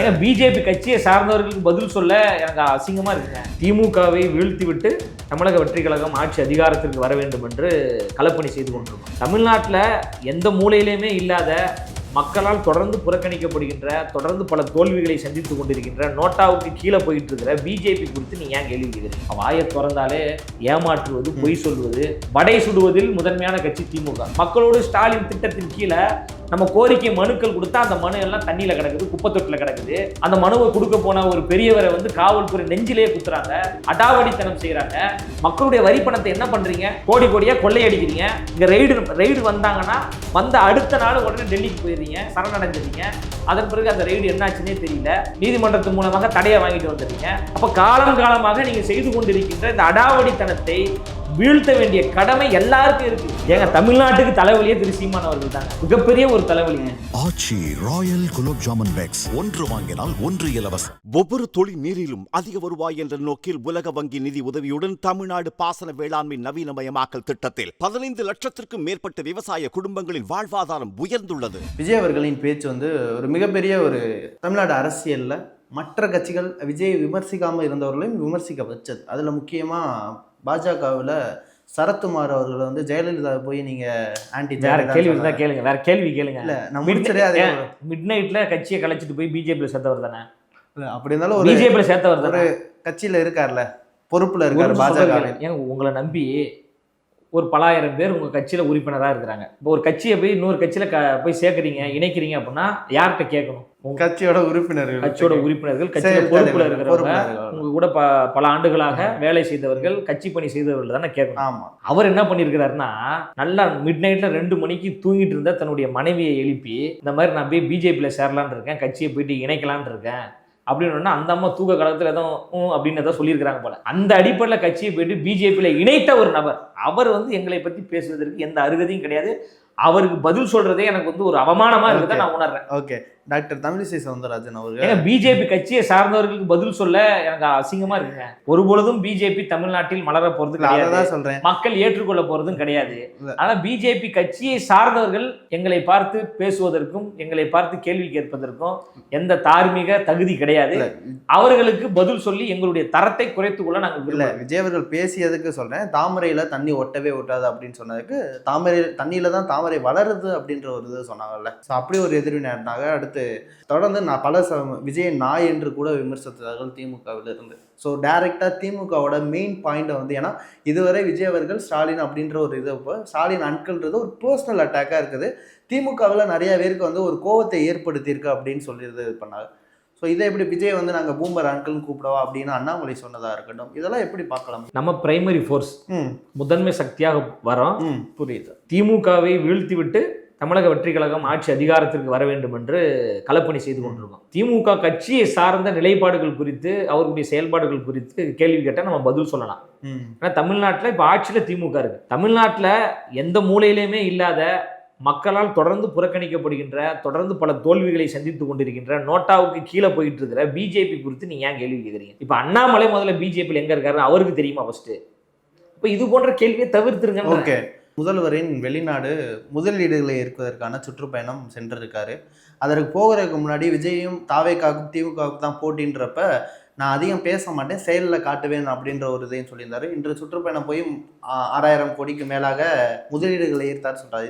ஏன்னா பிஜேபி கட்சியை சார்ந்தவர்களுக்கு பதில் சொல்ல எனக்கு அசிங்கமா இருக்குங்க. திமுகவை வீழ்த்தி விட்டு தமிழக வெற்றி கழகம் ஆட்சி அதிகாரத்திற்கு வர வேண்டும் என்று களப்பணி செய்து கொண்டிருக்கோம். தமிழ்நாட்டில் எந்த மூலையிலுமே இல்லாத மக்களால் தொடர்ந்து புறக்கணிக்கப்படுகின்ற தொடர்ந்து பல தோல்விகளை சந்தித்து கொண்டிருக்கின்ற நோட்டாவுக்கு கீழே போயிட்டு இருக்கிற பிஜேபி குறித்து நீ ஏன் கேள்வி கேட்கிறீங்க? வாயை திறந்தாலே ஏமாற்றுவது பொய் சொல்வது வடை சுடுவதில் முதன்மையான கட்சி திமுக. மக்களோடு ஸ்டாலின் திட்டத்தின் கீழே நம்ம கோரிக்கை மனுக்கள் கொடுத்தா அந்த மனு எல்லாம் தண்ணியில் கிடக்குது குப்பத்தொட்டில் கிடக்குது. அந்த மனுவை கொடுக்க போன ஒரு பெரியவரை வந்து காவல்துறை நெஞ்சிலேயே குத்துறாங்க அடாவடித்தனம் செய்கிறாங்க மக்களுடைய வரி பணத்தை என்ன பண்ணுறீங்க கோடி கோடியாக கொள்ளையடிக்கிறீங்க இங்கே ரெய்டு ரெய்டு வந்தாங்கன்னா வந்த அடுத்த நாள் உடனே டெல்லிக்கு போயிடுறீங்க சரணடைஞ்சிருங்க அதன் பிறகு அந்த ரெய்டு என்னாச்சுன்னே தெரியல. நீதிமன்றத்து மூலமாக தடையை வாங்கிட்டு வந்துடுறீங்க. அப்போ காலம் காலமாக நீங்கள் செய்து கொண்டிருக்கின்ற இந்த அடாவடித்தனத்தை வீழ்த்த வேண்டிய கடமை எல்லாருக்கும் இருக்கு. ஏங்க தமிழ்நாட்டுக்கு தலைவலியே திரு சீமான் அவர்கள் தாங்க மிகப்பெரிய ஒரு தலைவலிங்க. Aachi royal gulab jamun packs. ஒன்று வாங்கினால் ஒன்று இலவசம். ஒவ்வொரு தொழில் நீரிலும் அதிக வருவாய் என்ற நோக்கில் உலக வங்கி நிதி உதவியுடன் தமிழ்நாடு பாசன வேளாண்மை நவீனமயமாக்கல் திட்டத்தில் பதினைந்து லட்சத்திற்கும் மேற்பட்ட விவசாய குடும்பங்களின் வாழ்வாதாரம் உயர்ந்துள்ளது. விஜய் அவர்களின் பேச்சு வந்து ஒரு மிகப்பெரிய ஒரு தமிழ்நாடு அரசியலில் மற்ற கட்சிகள் விஜய் விமர்சிக்காமல் இருந்தவர்களையும் விமர்சிக்க வச்சது. அதில் முக்கியமாக பாஜகவில் சரத்குமார் அவர்களை வந்து ஜெயலலிதாவை போய் நீங்கள் ஆன்டி வேற கேள்வி இருந்தா கேளுங்க வேற கேள்வி கேளுங்க. இல்லை முடிச்சதே அதே மிட் நைட்ல கட்சியை கலைச்சிட்டு போய் பிஜேபியில் சேர்த்தவர் தானே? இல்ல, அப்படி இருந்தாலும் ஒரு பிஜேபியில் சேர்த்தவர் தானே? கட்சியில் இருக்கார்ல பொறுப்பில் ஒரு இருக்கார் பாஜக. ஏங்க உங்களை நம்பி ஒரு பலாயிரம் பேர் உங்க கட்சியில உறுப்பினரா இருக்கிறாங்க. இப்போ ஒரு கட்சியை போய் இன்னொரு கட்சியில க போய் சேர்க்குறீங்க இணைக்கிறீங்க அப்படின்னா யார்கிட்ட கேட்கணும்? உங்க கட்சியோட உறுப்பினர்கள். கட்சியோட உறுப்பினர்கள் கட்சியில செயல் பொறுப்புல இருக்கிறவங்க. உங்க கூட ப- பல ஆண்டுகளாக வேலை செய்தவர்கள் கட்சி பணி செய்தவர்கள் தானே கேட்கணும். ஆமா. அவர் என்ன பண்ணியிருக்கிறாருன்னா நல்லா மிட் நைட்ல ரெண்டு மணிக்கு தூங்கிட்டு இருந்தா தன்னுடைய மனைவியை எழுப்பி இந்த மாதிரி நான் போய் பிஜேபியில் சேரலான்னு இருக்கேன் கட்சியை போயிட்டு இணைக்கலான்னு இருக்கேன் அப்படின்னு அந்த அம்மா தூக்க காலத்தில் ஏதோ ஊம் அப்படின்னு ஏதோ சொல்லியிருக்கிறாங்க போல. அந்த அடிப்படையில் கட்சியை போயிட்டு பிஜேபியில் இணைத்த ஒரு நபர். அவர் வந்து எங்களை பற்றி பேசுவதற்கு எந்த அருகதையும் கிடையாது. அவருக்கு பதில் சொல்றதே எனக்கு வந்து ஒரு அவமானமா Okay. நான் உணர்றேன். ஓகே டாக்டர் தமிழிசை சவுந்தரராஜன் அவர்கள். பிஜேபி கட்சியை சார்ந்தவர்களுக்கு பதில் சொல்ல எனக்கு அசிங்கமா இருக்குங்க. ஒரு பொழுதும் பிஜேபி தமிழ்நாட்டில் மலர போறது கிடையாது. சொல்றேன். மக்கள் ஏற்றுக்கொள்ள போறதும் கிடையாது. ஆனா பிஜேபி கட்சியை சார்ந்தவர்கள் எங்களை பார்த்து பேசுவதற்கும் எங்களை பார்த்து கேள்வி கேட்பதற்கும் எந்த தார்மீக தகுதி கிடையாது. அவர்களுக்கு பதில் சொல்லி எங்களுடைய தரத்தை குறைத்துக் கொள்ள நாங்கள் இல்ல விரும்பல விஜய் அவர்கள் பேசியதுக்கு சொல்றேன். தாமரையில தண்ணி ஒட்டவே ஒட்டாது அப்படின்னு சொன்னதுக்கு தாமரை தண்ணியில தான் தாமரை வளருது அப்படின்ற ஒரு இது சொன்னாங்கல்ல. ஸோ அப்படி ஒரு எதிர்வினாங்க அடுத்து தொடர்ந்து நான் பல ச விஜய் நாய் என்று கூட விமர்சித்தார்கள் திமுகவில் இருந்து. ஸோ டைரக்டாக திமுகவோட மெயின் பாயிண்டை வந்து ஏன்னா இதுவரை விஜய் அவர்கள் ஸ்டாலின் அப்படின்ற ஒரு இது இப்போ ஸ்டாலின் அன்கள்ன்றது ஒரு பர்சனல் அட்டாக்காக இருக்குது. திமுகவில் நிறைய பேருக்கு வந்து ஒரு கோவத்தை ஏற்படுத்தியிருக்கு அப்படின்னு சொல்லி இது பண்ணாங்க. ஸோ இதை எப்படி விஜய் வந்து நாங்கள் பூம்பர் அன்கள்னு கூப்பிடவா அப்படின்னு அண்ணாமலை சொன்னதாக இருக்கட்டும் இதெல்லாம் எப்படி பார்க்கலாம்? நம்ம பிரைமரி ஃபோர்ஸ் முதன்மை சக்தியாக வரோம் புரியுது. திமுகவை வீழ்த்தி விட்டு தமிழக வெற்றி கழகம் ஆட்சி அதிகாரத்திற்கு வர வேண்டும் என்று களப்பணி செய்து கொண்டிருக்கோம். திமுக கட்சியை சார்ந்த நிலைப்பாடுகள் குறித்து அவர்களுடைய செயல்பாடுகள் குறித்து கேள்வி கேட்டால் நம்ம பதில் சொல்லலாம். ஏன்னா தமிழ்நாட்டில் இப்போ ஆட்சியில் திமுக இருக்கு. தமிழ்நாட்டில் எந்த மூலையிலுமே இல்லாத மக்களால் தொடர்ந்து புறக்கணிக்கப்படுகின்ற தொடர்ந்து பல தோல்விகளை சந்தித்து கொண்டிருக்கின்ற நோட்டாவுக்கு கீழே போயிட்டு இருக்கிற பிஜேபி குறித்து நீங்க ஏன் கேள்வி கேட்குறீங்க? இப்போ அண்ணாமலை முதல்ல பிஜேபியில் எங்க இருக்காருன்னு அவருக்கு தெரியுமா ஃபர்ஸ்ட் இப்போ இது போன்ற கேள்வியை தவிர்த்துருங்க ஓகே முதல்வரின் வெளிநாடு முதலீடுகளை ஏற்பதற்கான சுற்றுப்பயணம் சென்றிருக்காரு. அதற்கு போகிறதுக்கு முன்னாடி விஜயும் தாவேக்காவுக்கும் திமுகவுக்கு தான் போட்டின்றப்ப நான் அதிகம் பேச மாட்டேன் செயலில் காட்டுவேன் அப்படின்ற ஒரு இதையும் சொல்லியிருந்தாரு. இன்று சுற்றுப்பயணம் போய் ஆறாயிரம் கோடிக்கு மேலாக முதலீடுகளை ஈர்த்தார் சொல்றாரு?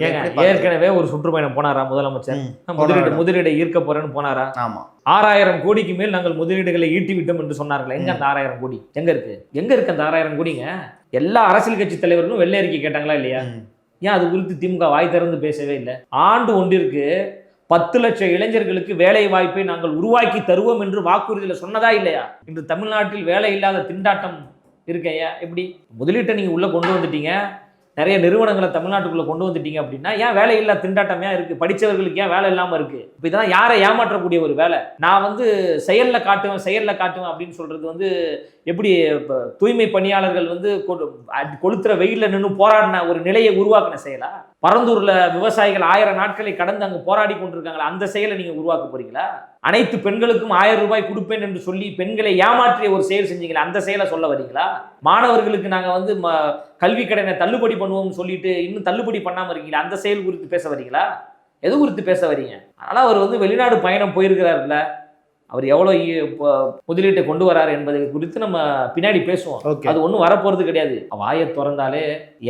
ஏற்கனவே ஒரு சுற்றுப்பயணம் போனாரா முதலமைச்சர்? முதலீடு. முதலீடை ஈர்க்க போறேன்னு போனாரா? ஆமா. ஆறாயிரம் கோடிக்கு மேல் நாங்கள் முதலீடுகளை ஈட்டி விட்டோம் என்று சொன்னார்கள். எங்க அந்த ஆறாயிரம் கோடி? எங்க இருக்கு? எங்க இருக்கு அந்த ஆறாயிரம் கோடிங்க? எல்லா அரசியல் கட்சி தலைவர்களும் வெள்ளை அறிக்கை கேட்டாங்களா இல்லையா. ஏன் அது குறித்து திமுக வாய் திறந்து பேசவே இல்லை? ஆண்டு ஒன்றிற்கு பத்து லட்சம் இளைஞர்களுக்கு வேலை வாய்ப்பை நாங்கள் உருவாக்கி தருவோம் என்று வாக்குறுதியில் சொன்னதா இல்லையா? இன்று தமிழ்நாட்டில் வேலை இல்லாத திண்டாட்டம் இருக்கையா எப்படி? முதலீட்டை நீங்க உள்ள கொண்டு வந்துட்டீங்க. நிறைய நிறுவனங்களை தமிழ்நாட்டுக்குள்ள கொண்டு வந்துட்டீங்க அப்படின்னா ஏன் வேலை இல்லை திண்டாட்டம் ஏன் இருக்கு? படித்தவர்களுக்கு ஏன் வேலை இல்லாம இருக்கு? இப்போ இதெல்லாம் யாரை ஏமாற்றக்கூடிய ஒரு வேலை? நான் வந்து செயலில் காட்டுவேன் செயலில் காட்டுவேன் அப்படின்னு சொல்றது வந்து எப்படி இப்போ தூய்மை பணியாளர்கள் வந்து கொளுத்துற வெயிலில் நின்று போராடின ஒரு நிலையை உருவாக்கின செயலா? பரந்தூரில் விவசாயிகள் ஆயிரம் நாட்களை கடந்து அங்கே போராடி கொண்டிருக்காங்களா? அந்த செயலை நீங்கள் உருவாக்க போறீங்களா? அனைத்து பெண்களுக்கும் ஆயிரம் ரூபாய் கொடுப்பேன் என்று சொல்லி பெண்களை ஏமாற்றிய ஒரு செயல் செஞ்சீங்களா? அந்த செயலை சொல்ல வரீங்களா? மாணவர்களுக்கு நாங்கள் வந்து ம- கல்வி கடனை தள்ளுபடி பண்ணுவோம்னு சொல்லிட்டு இன்னும் தள்ளுபடி பண்ணாமல் இருக்கீங்களா? அந்த செயல் குறித்து பேச வரீங்களா? எது குறித்து பேச வரீங்க? ஆனால் அவர் வந்து வெளிநாடு பயணம் போயிருக்கிறாருல்ல அவர் எவ்வளோ முதலீட்டை கொண்டு வராரு என்பதை குறித்து நம்ம பின்னாடி பேசுவோம். அது ஒன்றும் வரப்போறது கிடையாது. வாயை திறந்தாலே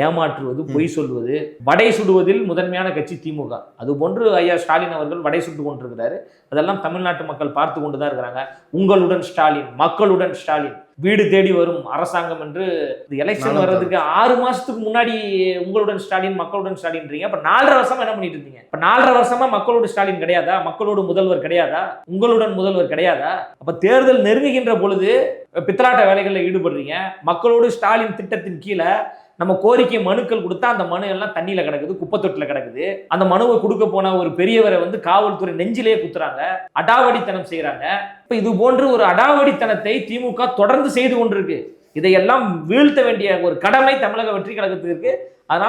ஏமாற்றுவது பொய் சொல்வது வடை சுடுவதில் முதன்மையான கட்சி திமுக. அது போன்று ஐயா ஸ்டாலின் அவர்கள் வடை சுட்டு கொண்டிருக்கிறாரு. அதெல்லாம் தமிழ்நாட்டு மக்கள் பார்த்து கொண்டு தான் இருக்கிறாங்க. உங்களுடன் ஸ்டாலின் மக்களுடன் ஸ்டாலின். வீடு தேடி வரும் அரசாங்கம் என்று இந்த எலெக்ஷன் வர்றதுக்கு ஆறு மாசத்துக்கு முன்னாடி உங்களுடன் ஸ்டாலின் மக்களுடன் ஸ்டாலின்றீங்க. அப்ப நாலரை வருஷமா என்ன பண்ணிட்டு இருந்தீங்க இப்ப நாலரை வருஷமா மக்களோட ஸ்டாலின் கிடையாதா? மக்களோட முதல்வர் கிடையாதா? உங்களுடன் முதல்வர் கிடையாதா? அப்ப தேர்தல் நெருங்குகின்ற பொழுது பித்தலாட்ட வேலைகளில் ஈடுபடுறீங்க. மக்களோடு ஸ்டாலின் திட்டத்தின் கீழே நம்ம கோரிக்கை மனுக்கள் கொடுத்தா அந்த மனு எல்லாம் தண்ணியில் கிடக்குது குப்பை கிடக்குது. அந்த மனுவை கொடுக்க போன ஒரு பெரியவரை வந்து காவல்துறை நெஞ்சிலேயே குத்துறாங்க அடாவடித்தனம் செய்கிறாங்க இப்போ இது போன்று ஒரு அடாவடித்தனத்தை திமுக தொடர்ந்து செய்து கொண்டிருக்கு. இதையெல்லாம் வீழ்த்த வேண்டிய ஒரு கடமை தமிழக வெற்றி கழகத்துக்கு இருக்கு.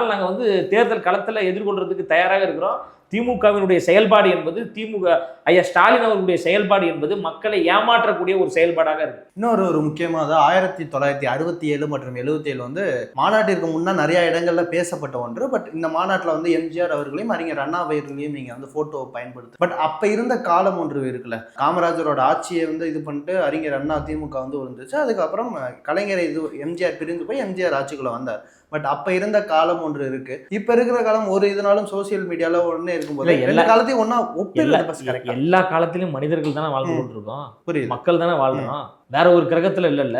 நாங்கள் வந்து தேர்தல் களத்தில் எதிர்கொள்றதுக்கு தயாராக இருக்கிறோம். திமுகவினுடைய செயல்பாடு என்பது திமுக ஐயா ஸ்டாலின் அவர்களுடைய செயல்பாடு என்பது மக்களை ஏமாற்றக்கூடிய ஒரு செயல்பாடாக இருக்கு. இன்னொரு ஒரு முக்கியமாக ஆயிரத்தி தொள்ளாயிரத்தி அறுபத்தி ஏழு மற்றும் எழுபத்தி ஏழு வந்து மாநாட்டிற்கு முன்னா நிறைய இடங்கள்ல பேசப்பட்ட ஒன்று. பட் இந்த மாநாட்டில் வந்து எம்ஜிஆர் அவர்களையும் அறிஞர் அண்ணா அவர்களையும் நீங்க வந்து போட்டோ பயன்படுத்து. பட் அப்ப இருந்த காலம் ஒன்று இருக்குல்ல. காமராஜரோட ஆட்சியை வந்து இது பண்ணிட்டு அறிஞர் அண்ணா திமுக வந்து இருந்துச்சு அதுக்கப்புறம் கலைஞரை இது எம்ஜிஆர் பிரிந்து போய் எம்ஜிஆர் ஆட்சிக்குள்ள வந்தார். பட் அப்ப இருந்த காலம் ஒன்று இருக்கு. இப்ப இருக்கிற காலம் ஒரு இதனாலும் சோசியல் மீடியால ஒண்ணே இருக்கும்போது எல்லா காலத்தையும் ஒப்பிடுறது கரெக்டா எல்லா காலத்திலும் மனிதர்கள் தானே வாழ்ந்து. கொண்டிருக்கோம். புரியுது. மக்கள் தானே வாழ்றோம். வேற ஒரு கிரகத்துல இல்லைல்ல.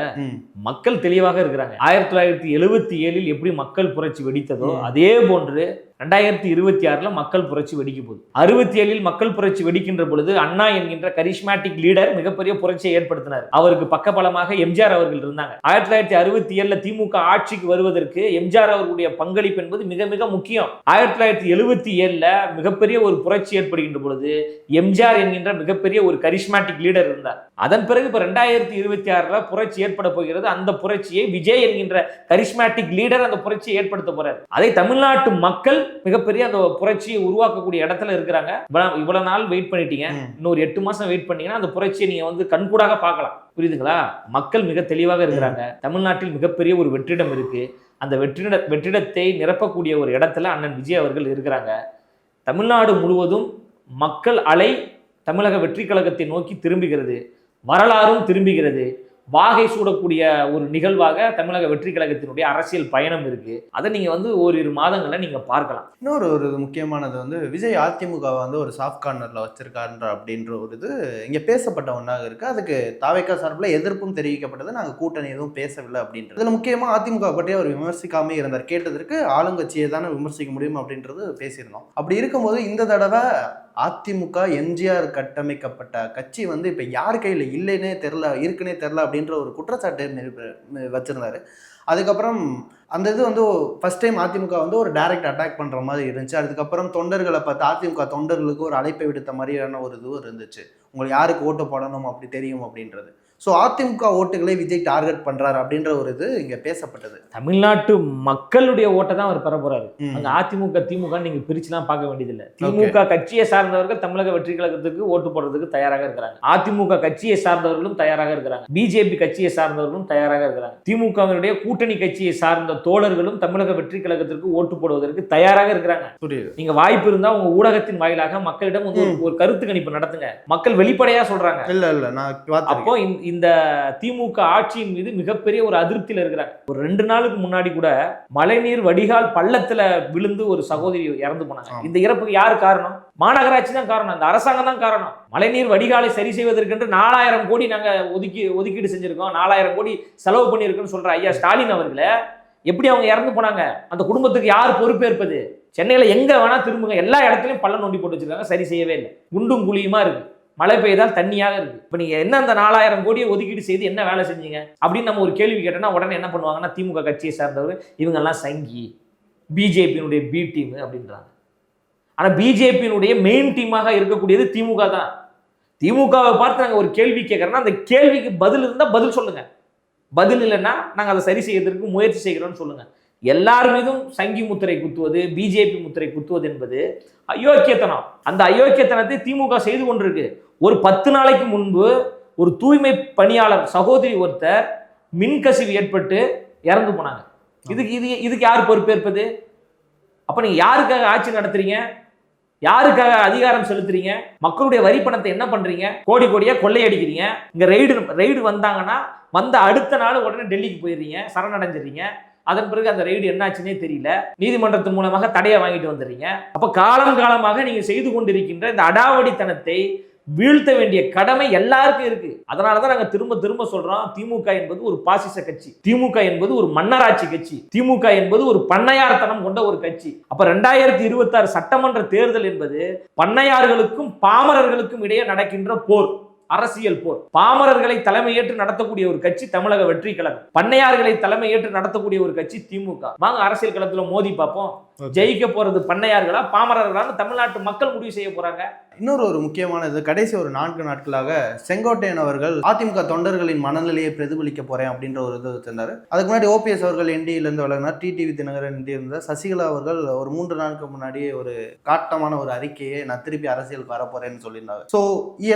மக்கள் தெளிவாக இருக்கிறாங்க. ஆயிரத்தி தொள்ளாயிரத்தி எழுவத்தி ஏழில் எப்படி மக்கள் புரட்சி வெடித்ததோ. அதே போன்று ரெண்டாயிரத்தி இருபத்தி ஆறுல மக்கள் புரட்சி வெடிக்க போகுது. அறுபத்தி ஏழில் மக்கள் புரட்சி வெடிக்கின்ற பொழுது அண்ணா என்கின்ற கரிஸ்மாட்டிக் லீடர் மிகப்பெரிய புரட்சியை ஏற்படுத்தினார். அவருக்கு பக்கபலமாக எம்ஜிஆர் அவர்கள் இருந்தாங்க. ஆயிரத்தி தொள்ளாயிரத்தி அறுபத்தி ஏழுல திமுக ஆட்சிக்கு வருவதற்கு எம்ஜிஆர் அவர்களுடைய பங்களிப்பு என்பது மிக மிக முக்கியம். ஆயிரத்தி தொள்ளாயிரத்தி எழுபத்தி ஏழுல மிகப்பெரிய ஒரு புரட்சி ஏற்படுகின்ற பொழுது எம்ஜிஆர் என்கின்ற மிகப்பெரிய ஒரு கரிஸ்மாட்டிக் லீடர் இருந்தார். அதன் பிறகு இப்ப ரெண்டாயிரத்தி இருபத்தி ஆறுல புரட்சி ஏற்பட போகிறது. அந்த புரட்சியை விஜய் என்கின்ற கரிஸ்மாட்டிக் லீடர் அந்த புரட்சியை ஏற்படுத்த போறாரு. அதை தமிழ்நாட்டு மக்கள் மிகப்பெரிய அந்த புரட்சியை உருவாக்கக்கூடிய இடத்துல இருக்கிறாங்க. இவ்வளவு- இவ்வளவு நாள் வெயிட் பண்ணிட்டீங்க. இன்னொரு எட்டு மாசம் வெயிட் பண்ணீங்கன்னா அந்த புரட்சியை நீங்க வந்து கண்கூடாக பார்க்கலாம். புரியுதுங்களா? மக்கள் மிக தெளிவாக இருக்கிறாங்க. தமிழ்நாட்டில் மிகப்பெரிய ஒரு வெற்றிடம் இருக்கு. அந்த வெற்றிட வெற்றிடத்தை நிரப்பக்கூடிய ஒரு இடத்துல அண்ணன் விஜய் அவர்கள் இருக்கிறாங்க. தமிழ்நாடு முழுவதும் மக்கள் அலை தமிழக வெற்றி கழகத்தை நோக்கி திரும்புகிறது. வரலாறும் திரும்புகிறது. வாகை சூடக்கூடிய ஒரு நிகழ்வாக தமிழக வெற்றி கழகத்தினுடைய அரசியல் பயணம் இருக்கு. அதை நீங்க வந்து ஓரிரு மாதங்கள்ல நீங்க பார்க்கலாம். இன்னொரு ஒரு முக்கியமானது வந்து விஜய் அதிமுக வந்து ஒரு சாஃப்ட் கார்னர்ல வச்சிருக்காருன்ற அப்படின்ற ஒரு இது இங்க பேசப்பட்ட ஒன்றாக இருக்கு. அதுக்கு தாவேக்கா சார்பில் எதிர்ப்பும் தெரிவிக்கப்பட்டது. நாங்க கூட்டணி எதுவும் பேசவில்லை அப்படின்றது. இதுல முக்கியமா அதிமுக பற்றி அவர் விமர்சிக்காம இருந்தார். கேட்டதற்கு ஆளுங்கட்சியை தானே விமர்சிக்க முடியும் அப்படின்றது பேசியிருந்தோம். அப்படி இருக்கும்போது இந்த தடவை அதிமுக எம்ஜிஆர் கட்டமைக்கப்பட்ட கட்சி வந்து இப்போ யார் கையில் இல்லைன்னே தெரில இருக்குன்னே தெரில அப்படின்ற ஒரு குற்றச்சாட்டு வச்சுருந்தாரு. அதுக்கப்புறம் அந்த இது வந்து ஃபஸ்ட் டைம் அதிமுக வந்து ஒரு டைரக்ட் அட்டாக் பண்ணுற மாதிரி இருந்துச்சு. அதுக்கப்புறம் தொண்டர்களை பார்த்து அதிமுக தொண்டர்களுக்கு ஒரு அழைப்பை விடுத்த மாதிரியான ஒரு இதுவும் இருந்துச்சு. உங்களுக்கு யாருக்கு ஓட்டு போடணும் அப்படி தெரியும் அப்படின்றது. ஸோ அதிமுக ஓட்டுகளை விஜய் டார்கெட் பண்றாரு அப்படின்ற ஒரு இது இங்க பேசப்பட்டது. தமிழ்நாட்டு மக்களுடைய ஓட்டை தான் அவர் பெற போறாரு. ம். அங்க அதிமுக திமுக நீங்க பிரிச்சுலாம் பார்க்க வேண்டியதில்லை. திமுக கட்சியை சார்ந்தவர்கள் தமிழக வெற்றி கழகத்துக்கு ஓட்டு போடுறதுக்கு தயாராக இருக்கிறாங்க. அதிமுக கட்சியை சார்ந்தவர்களும் தயாராக இருக்கிறாங்க. பிஜேபி கட்சியை சார்ந்தவர்களும் தயாராக இருக்கிறாங்க. திமுகவினுடைய கூட்டணி கட்சியை சார்ந்த தோழர்களும் தமிழக வெற்றி கழகத்திற்கு ஓட்டு போடுவதற்கு தயாராக இருக்கிறாங்க. நீங்க வாய்ப்பு இருந்தா உங்க ஊடகத்தின் வாயிலாக மக்களிடம் வந்து ஒரு- கருத்து கணிப்பு நடத்துங்க. மக்கள் வெளிப்படையா சொல்றாங்க. இல்ல இல்ல நான். அப்போ இந்த- திமுக ஆட்சியின் மீது மிகப்பெரிய ஒரு அதிருப்தியில இருக்கிறாங்க ஒரு ரெண்டு நாளுக்கு முன்னாடி கூட மழைநீர் வடிகால் பள்ளத்துல விழுந்து ஒரு சகோதரி இறந்து போனாங்க. இந்த இறப்புக்கு யார் காரணம்? மாநகராட்சி தான் காரணம். இந்த அரசாங்கம் தான் காரணம். மழைநீர் வடிகாலை சரி செய்வதற்கென்று நாலாயிரம் கோடி நாங்க ஒதுக்கி ஒதுக்கீடு செஞ்சிருக்கோம். நாலாயிரம் கோடி செலவு பண்ணியிருக்கோம்னு சொல்ற ஐயா ஸ்டாலின் அவர்களே எப்படி அவங்க இறந்து போனாங்க? அந்த குடும்பத்துக்கு யார் பொறுப்பேற்பது? சென்னையில எங்க வேணா திரும்புங்க. எல்லா இடத்துலயும் பள்ளம் நோண்டி போட்டு வச்சிருக்காங்க. சரி செய்யவே இல்லை. குண்டும் குழியுமா இருக்கு. மழை பெய்தால் தண்ணியாக இருக்கு. இப்போ நீங்க என்ன அந்த நாலாயிரம் கோடியை ஒதுக்கீடு செய்து என்ன வேலை செஞ்சீங்க? அப்படின்னு நம்ம ஒரு கேள்வி கேட்டோம்னா உடனே என்ன பண்ணுவாங்கன்னா திமுக கட்சியை சார்ந்தவர் இவங்கெல்லாம் சங்கி பிஜேபியினுடைய பி டீம் அப்படின்றாங்க. ஆனால் பிஜேபியினுடைய மெயின் டீமாக இருக்கக்கூடியது திமுக தான். திமுகவை பார்த்து நாங்கள் ஒரு கேள்வி கேட்குறோன்னா அந்த கேள்விக்கு பதில் இருந்தால் பதில் சொல்லுங்க. பதில் இல்லைன்னா நாங்கள் அதை சரி செய்யறதுக்கு முயற்சி செய்கிறோம்னு சொல்லுங்க. எல்லார் மீதும் சங்கி முத்திரை குத்துவது பிஜேபி முத்திரை குத்துவது என்பது அயோக்கியத்தனம். அந்த அயோக்கியத்தனத்தை திமுக செய்து கொண்டிருக்கு. ஒரு பத்து நாளைக்கு முன்பு ஒரு தூய்மை பணியாளர் சகோதரி ஒருத்தர் மின்கசிவு ஏற்பட்டு இறந்து போனாங்க. இதுக்கு இது இதுக்கு யார் பொறுப்பேற்பது அப்போ நீங்கள் யாருக்காக ஆட்சி நடத்துறீங்க? யாருக்காக அதிகாரம் செலுத்துறீங்க? மக்களுடைய வரி பணத்தை என்ன பண்ணுறீங்க கோடி கோடியாக கொள்ளையடிக்கிறீங்க இங்கே ரெய்டு ரெய்டு வந்தாங்கன்னா வந்த அடுத்த நாள் உடனே டெல்லிக்கு போயிடுறீங்க சரணடைஞ்சிடுறீங்க. அதன் பிறகு அந்த ரெய்டு என்னாச்சுன்னே தெரியல. நீதிமன்றத்தின் மூலமாக தடையை வாங்கிட்டு வந்துடுறீங்க. அப்போ காலம் காலமாக நீங்கள் செய்து கொண்டிருக்கின்ற இந்த அடாவடித்தனத்தை வீழ்த்த வேண்டிய கடமை எல்லாருக்கும் இருக்கு. அதனால தான் நாங்க திரும்ப திரும்ப சொல்றோம் திமுக என்பது ஒரு பாசிச கட்சி. திமுக என்பது ஒரு மன்னராட்சி கட்சி. திமுக என்பது ஒரு பண்ணையார்த்தனம் கொண்ட ஒரு கட்சி. அப்ப ரெண்டாயிரத்தி இருபத்தாறு சட்டமன்ற தேர்தல் என்பது பண்ணையார்களுக்கும் பாமரர்களுக்கும் இடையே நடக்கின்ற போர் அரசியல் போர். பாமரர்களை தலைமையேற்று நடத்தக்கூடிய ஒரு கட்சி தமிழக வெற்றி கழகம். பண்ணையார்களை தலைமையேற்று நடத்தக்கூடிய ஒரு கட்சி திமுக. வாங்க அரசியல் களத்துல மோதி பார்ப்போம். ஜெயிக்க போறது பண்ணையார்களா பாமரர்களான்னு தமிழ்நாட்டு மக்கள் முடிவு செய்ய போறாங்க. இன்னொரு ஒரு முக்கியமானது கடைசி ஒரு நான்கு நாட்களாக செங்கோட்டையன் அவர்கள் அதிமுக தொண்டர்களின் மனநிலையை பிரதிபலிக்க போறேன் அப்படின்ற ஒரு இது வச்சிருந்தாரு. அதுக்கு முன்னாடி ஓபிஎஸ் அவர்கள் இருந்து விலகினார். டிடிவி தினகரன் NDA இருந்தார். சசிகலா அவர்கள் ஒரு மூன்று நாளுக்கு முன்னாடியே ஒரு காட்டமான ஒரு அறிக்கையை நான் திருப்பி அரசியலுக்கு வர போறேன்னு சொல்லியிருந்தாங்க ஸோ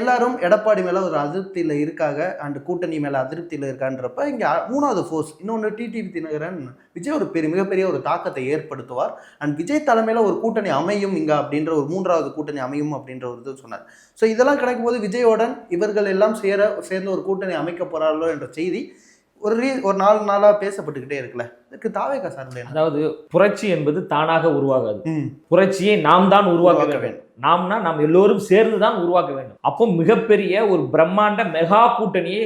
எல்லாரும் எடப்பாடி மேல ஒரு அதிருப்தியில இருக்காங்க. அண்ட் கூட்டணி மேல அதிருப்தியில இருக்கான்றப்ப இங்க மூணாவது ஃபோர்ஸ் இன்னொன்று டிடிவி தினகரன் விஜய் ஒரு பெரிய மிகப்பெரிய ஒரு தாக்கத்தை ஏற்படுத்துவார். அண்ட் விஜய் தலைமையில ஒரு கூட்டணி அமையும் இங்க அப்படின்ற ஒரு மூன்றாவது கூட்டணி அமையும் அப்படின்ற ஒரு இது சொன்னார். ஸோ இதெல்லாம் கிடைக்கும் போது விஜயோடன் இவர்கள் எல்லாம் சேர சேர்ந்து ஒரு கூட்டணி அமைக்க போறார்களோ என்ற செய்தி ஒரு ரீ ஒரு நாலு நாளாக பேசப்பட்டுக்கிட்டே இருக்குல்ல. இதுக்கு தாவேக்கா சார் அதாவது புரட்சி என்பது தானாக உருவாகாது. புரட்சியை நாம் தான் உருவாக்க உருவாக்க வேண்டும். நாம்னா நாம் எல்லோரும் சேர்ந்து தான் உருவாக்க வேண்டும். அப்போ மிகப்பெரிய ஒரு பிரம்மாண்ட மெகா கூட்டணியை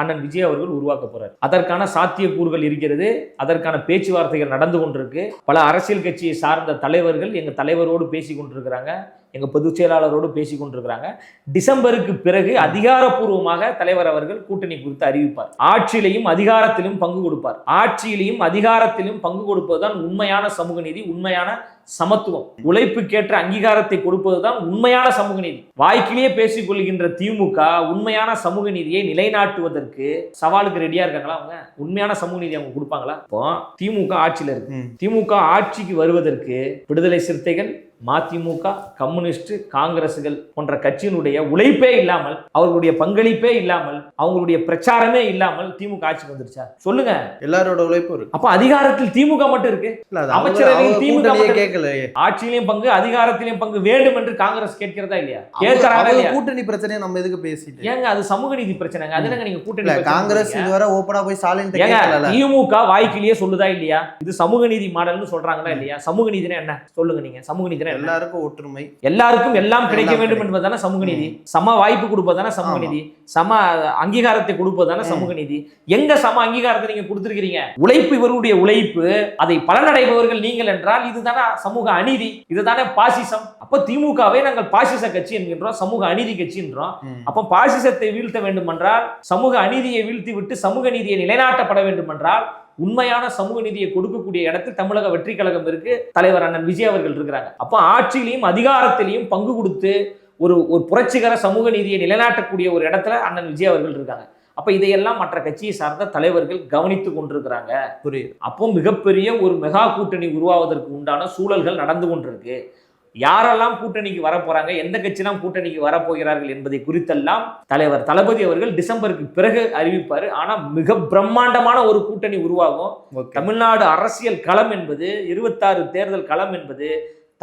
அண்ணன் விஜய் அவர்கள் உருவாக்க போறார். அதற்கான சாத்தியக்கூறுகள் இருக்கிறது. அதற்கான பேச்சுவார்த்தைகள் நடந்து கொண்டிருக்கு. பல அரசியல் கட்சியை சார்ந்த தலைவர்கள் எங்கள் தலைவரோடு பேசி கொண்டிருக்கிறாங்க. எங்க பொதுச் செயலாளரோடு பேசி கொண்டிருக்கிறாங்க. டிசம்பருக்கு பிறகு அதிகாரப்பூர்வமாக தலைவர் அவர்கள் கூட்டணி குறித்து அறிவிப்பார். ஆட்சியிலையும் அதிகாரத்திலும் பங்கு கொடுப்பார். ஆட்சியிலையும் அதிகாரத்திலும் பங்கு கொடுப்பதுதான் உண்மையான சமூக நீதி உண்மையான சமத்துவம். உழைப்புக்கேற்ற அங்கீகாரத்தை கொடுப்பதுதான் உண்மையான சமூக நீதி. வாய்க்கிலேயே பேசிக் கொள்கின்ற திமுக உண்மையான சமூக நீதியை நிலைநாட்டுவதற்கு சவாலுக்கு ரெடியா இருக்காங்களா அவங்க? உண்மையான சமூக நீதி அவங்க கொடுப்பாங்களா? இப்போ திமுக ஆட்சியில இருக்கு. திமுக ஆட்சிக்கு வருவதற்கு விடுதலை சிறுத்தைகள் மதிமுக கம்யூனிஸ்ட் காங்கிரசுகள் போன்ற கட்சியினுடைய உழைப்பே இல்லாமல் அவர்களுடைய பங்களிப்பே இல்லாமல் அவங்களுடைய பிரச்சாரமே இல்லாமல் திமுக ஆட்சிக்கு வந்துருச்சா சொல்லுங்க. எல்லாரோட உழைப்பும் இருக்கு. அப்ப அதிகாரத்தில் திமுக மட்டும் இருக்கு. அமைச்சரவையில் திமுக கேட்கலையே. ஆட்சியிலையும் பங்கு அதிகாரத்திலையும் பங்கு வேண்டும் என்று காங்கிரஸ் கேட்கிறதா இல்லையா? கேட்கறாங்க கூட்டணி பிரச்சனையை நம்ம எதுக்கு பேசிட்டு? ஏங்க அது சமூக நீதி பிரச்சனைங்க. அது நீங்க கூட்டணி காங்கிரஸ்? இதுவரை ஓப்பனா போய் ஸ்டாலின் கேட்கல திமுக வாய்க்கிலேயே சொல்லுதா இல்லையா? இது சமூக நீதி மாடல்னு சொல்றாங்களா இல்லையா? சமூக நீதினா என்ன? சொல்லுங்க நீங்க. சமூக நீதினா எல்லாருக்கும் ஒற்றுமை. எல்லாருக்கும் எல்லாம் கிடைக்க வேண்டும். என்பதுதானே சமூக நீதி. சம வாய்ப்பு கொடுப்பதானே சமூக. நீதி. சம அங்கீகாரத்தை கொடுப்பதானே. சமூக நீதி. எங்க சம அங்கீகாரத்தை நீங்க கொடுத்திருக்கிறீங்க? உழைப்பு இவருடைய உழைப்பு அதை பலனடைபவர்கள் நீங்கள் என்றால் இதுதானே சமூக அநீதி? இதுதானே பாசிசம்? அப்ப திமுகவை நாங்கள் பாசிச கட்சி என்கின்றோம் சமூக அநீதி கட்சி என்றோம். அப்ப பாசிசத்தை வீழ்த்த வேண்டும் என்றால் சமூக அநீதியை வீழ்த்தி விட்டு சமூக நீதியை நிலைநாட்டப்பட வேண்டும் என்றால் உண்மையான சமூக நீதியை கொடுக்கக்கூடிய இடத்தில் தமிழக வெற்றி கழகம் இருக்கு. தலைவர் அண்ணன் விஜய் அவர்கள் இருக்கிறாங்க. அப்போ ஆட்சியிலையும் அதிகாரத்திலையும் பங்கு கொடுத்து ஒரு ஒரு புரட்சிகர சமூக நீதியை நிலைநாட்டக்கூடிய ஒரு இடத்துல அண்ணன் விஜய் அவர்கள் இருக்காங்க. அப்ப இதையெல்லாம் மற்ற கட்சியை சார்ந்த தலைவர்கள் கவனித்து கொண்டிருக்கிறாங்க. புரியுது. அப்போ மிகப்பெரிய ஒரு மெகா கூட்டணி உருவாவதற்கு உண்டான சூழல்கள் நடந்து கொண்டிருக்கு. யாரெல்லாம் கூட்டணிக்கு வர போறாங்க எந்த கட்சியெல்லாம் கூட்டணிக்கு வர போகிறார்கள் என்பதை குறித்தெல்லாம் தலைவர் தளபதி அவர்கள் டிசம்பருக்கு பிறகு அறிவிப்பார். ஆனா மிக பிரம்மாண்டமான ஒரு கூட்டணி உருவாகும். தமிழ்நாடு அரசியல் களம் என்பது இருபத்தாறு தேர்தல் களம் என்பது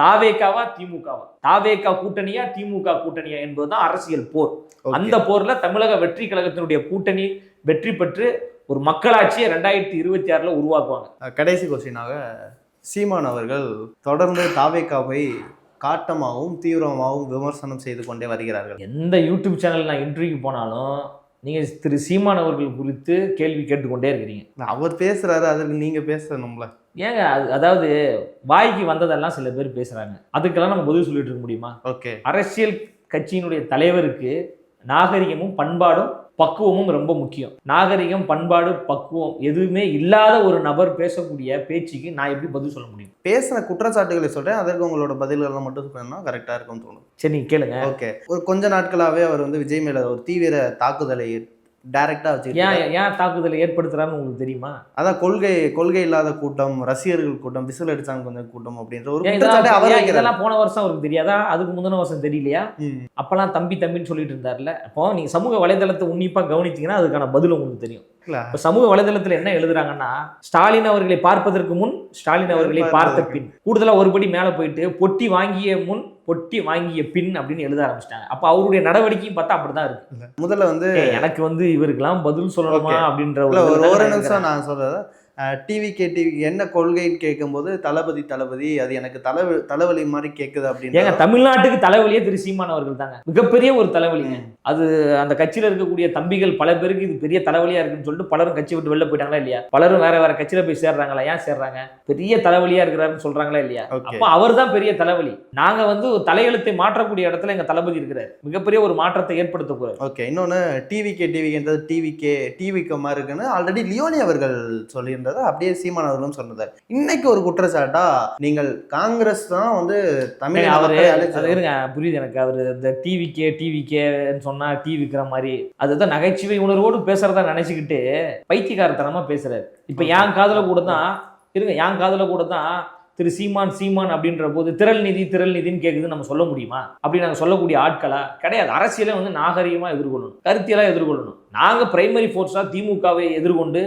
தாவேக்காவா திமுகவா? தாவேக்கா கூட்டணியா திமுக கூட்டணியா என்பதுதான் அரசியல் போர். அந்த போர்ல தமிழக வெற்றி கழகத்தினுடைய கூட்டணி வெற்றி பெற்று ஒரு மக்களாட்சியை ரெண்டாயிரத்தி இருபத்தி ஆறுல உருவாக்குவாங்க. கடைசி கொஸ்டினாக சீமான் அவர்கள் தொடர்ந்து தாவேக்காவை காட்டமாகவும் தீவிரமாகவும் விமர்சனம் செய்து கொண்டே வருகிறார்கள். எந்த யூடியூப் சேனல் நான் இன்டர்வியூக்கு போனாலும் நீங்க திரு சீமான் அவர்கள் குறித்து கேள்வி கேட்டுக்கொண்டே இருக்கிறீங்க. அவர் பேசுறாரு அதற்கு நீங்க பேசணும்ல. ஏங்க அது அதாவது வாய்க்கு வந்ததெல்லாம் சில பேர் பேசுறாங்க. அதுக்கெல்லாம் நம்ம பதில் சொல்லிட்டு இருக்க முடியுமா? ஓகே. அரசியல் கட்சியினுடைய தலைவருக்கு நாகரிகமும் பண்பாடும் பக்குவமும் ரொம்ப முக்கியம். நாகரிகம் பண்பாடு பக்குவம் எதுவுமே இல்லாத ஒரு நபர் பேசக்கூடிய பேச்சுக்கு நான் எப்படி பதில் சொல்ல முடியும்? பேசின குற்றச்சாட்டுகளை சொல்றேன். அதற்கு உங்களோட பதில்கள்லாம் மட்டும் சொன்னா கரெக்டா இருக்கும்னு தோணும். சரி நீங்க கேளுங்க. ஓகே. ஒரு கொஞ்ச நாட்களாவே அவர் வந்து விஜய் மேல ஒரு தீவிர தாக்குதலை டைரக்டா ஏன் வச்சுக்கிட்டு ஏன் தாக்குதலை ஏற்படுத்துறாருன்னு உங்களுக்கு தெரியுமா? அதான் கொள்கை கொள்கை இல்லாத கூட்டம் ரசிகர்கள் கூட்டம் விசில் அடிச்சாங்க கொஞ்சம் கூட்டம் அப்படின்ற ஒரு ஏன் இதெல்லாம் அவர் ஏன் வைக்கிறார். இதெல்லாம் போன வருஷம் அவருக்கு தெரியாதா. அதுக்கு முந்தின வருஷம் தெரியலையா. அப்பெல்லாம் தம்பி தம்பின்னு சொல்லிட்டு இருந்தார்ல. அப்போ நீங்க சமூக வலைதளத்தை உன்னிப்பா கவனிச்சீங்கன்னா அதுக்கான பதில் உங்களுக்கு தெரியும். இல்ல. இப்ப சமூக வலைதளத்துல என்ன எழுதுறாங்கன்னா ஸ்டாலின் அவர்களை பார்ப்பதற்கு முன் ஸ்டாலின் அவர்களை பார்த்த பின் கூடுதலா ஒருபடி மேல போயிட்டு பொட்டி வாங்கிய முன் பொட்டி வாங்கிய பின் அப்படின்னு எழுத ஆரம்பிச்சிட்டாங்க அப்ப அவருடைய நடவடிக்கையும் பார்த்தா அப்படிதான் இருக்கு முதல்ல வந்து எனக்கு வந்து இவருக்கெல்லாம் பதில் சொல்லணுமா. அப்படின்ற ஒரு நிமிஷம். நான் சொல்றது டிவி கே டிவி என்ன கொள்கைன்னு கேட்கும்போது தளபதி தளபதி அது எனக்கு தலைவலி தலைவலி மாதிரி கேட்குது ஏங்க அப்படின்னு தமிழ்நாட்டுக்கு தலைவலியே திரு சீமான் அவர்கள் தாங்க. மிகப்பெரிய ஒரு தலைவலிங்க அது அந்த கட்சியில இருக்கக்கூடிய தம்பிகள் பல பேருக்கு இது பெரிய தலைவலியா இருக்குன்னு சொல்லிட்டு பலரும் கட்சி விட்டு வெளில போயிட்டாங்களா இல்லையா? பலரும் வேற வேற கட்சியில போய் சேர்றாங்களா? ஏன் சேர்றாங்க? பெரிய தலைவலியா இருக்கிறாருன்னு சொல்றாங்களா இல்லையா? அப்ப அவர் தான் பெரிய தலைவலி நாங்க வந்து தலையெழுத்தை மாற்றக்கூடிய இடத்துல எங்க தளபதி இருக்கிறார். மிகப்பெரிய ஒரு மாற்றத்தை ஏற்படுத்த போறாரு. ஓகே இன்னொன்று டிவி கே டிவின்றது டிவி கே டிவிக்கு மாதிரி இருக்குன்னு ஆல்ரெடி லியோனி அவர்கள் சொல்லியிருந்ததை அப்படியே சீமான் அவர்களும் சொன்னதார் இன்னைக்கு ஒரு குற்றச்சாட்டா நீங்கள் காங்கிரஸ் தான் வந்து தமிழ் அவரு. இருங்க புரியுது எனக்கு. அவரு இந்த டிவிக்கே டிவிக்கேன்னு சொன்னா டீ விற்கிற மாதிரி. அதுதான் நகைச்சுவை உணர்வோடு பேசுறதா நினைச்சுக்கிட்டு பைத்தியக்காரத்தனமா பேசுறாரு. இப்ப என் காதுல கூட தான் இருங்க என் காதுல கூட தான் திரு சீமான் சீமான் அப்படின்ற போது திரள் நிதி திரள் நிதின்னு கேக்குது நம்ம சொல்ல முடியுமா? அப்படி நாங்க சொல்லக்கூடிய ஆட்களா? கிடையாது. அரசியலை வந்து நாகரிகமா எதிர்கொள்ளணும். கருத்தியலா எதிர்கொள்ளணும். நாங்க பிரைமரி ஃபோர்ஸா திமுகவை எதிர்கொண்டு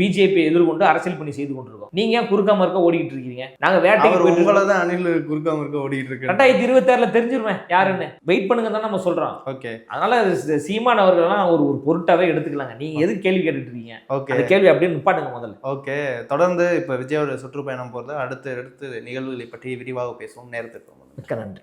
பிஜேபியை எதிர்கொண்டு அரசியல் பணி செய்து கொண்டிருக்கோம். நீங்க ஏன் குறுக்க மறுக்க ஓடிக்கிட்டு இருக்கீங்க? நாங்க வேட்டைக்கு உங்களை. தான் அணில் குறுக்காம இருக்க ஓடிட்டு இருக்கு ரெண்டாயிரத்தி இருபத்தாறுல தெரிஞ்சிருவேன் யாருன்னு. வெயிட் பண்ணுங்க தான் நம்ம சொல்றோம். ஓகே. அதனால சீமான் அவர்கள்லாம் ஒரு ஒரு பொருட்டாவே எடுத்துக்கலாங்க. நீங்க எதுக்கு கேள்வி கேட்டுட்டு இருக்கீங்க? ஓகே. அந்த கேள்வி அப்படியே நிப்பாட்டுங்க முதல்ல. ஓகே. தொடர்ந்து இப்போ விஜயோட சுற்றுப்பயணம் போகிறது அடுத்து அடுத்து நிகழ்வுகளை பற்றி விரிவாக பேசுவோம். நேரத்துக்கு மிக்க நன்றி.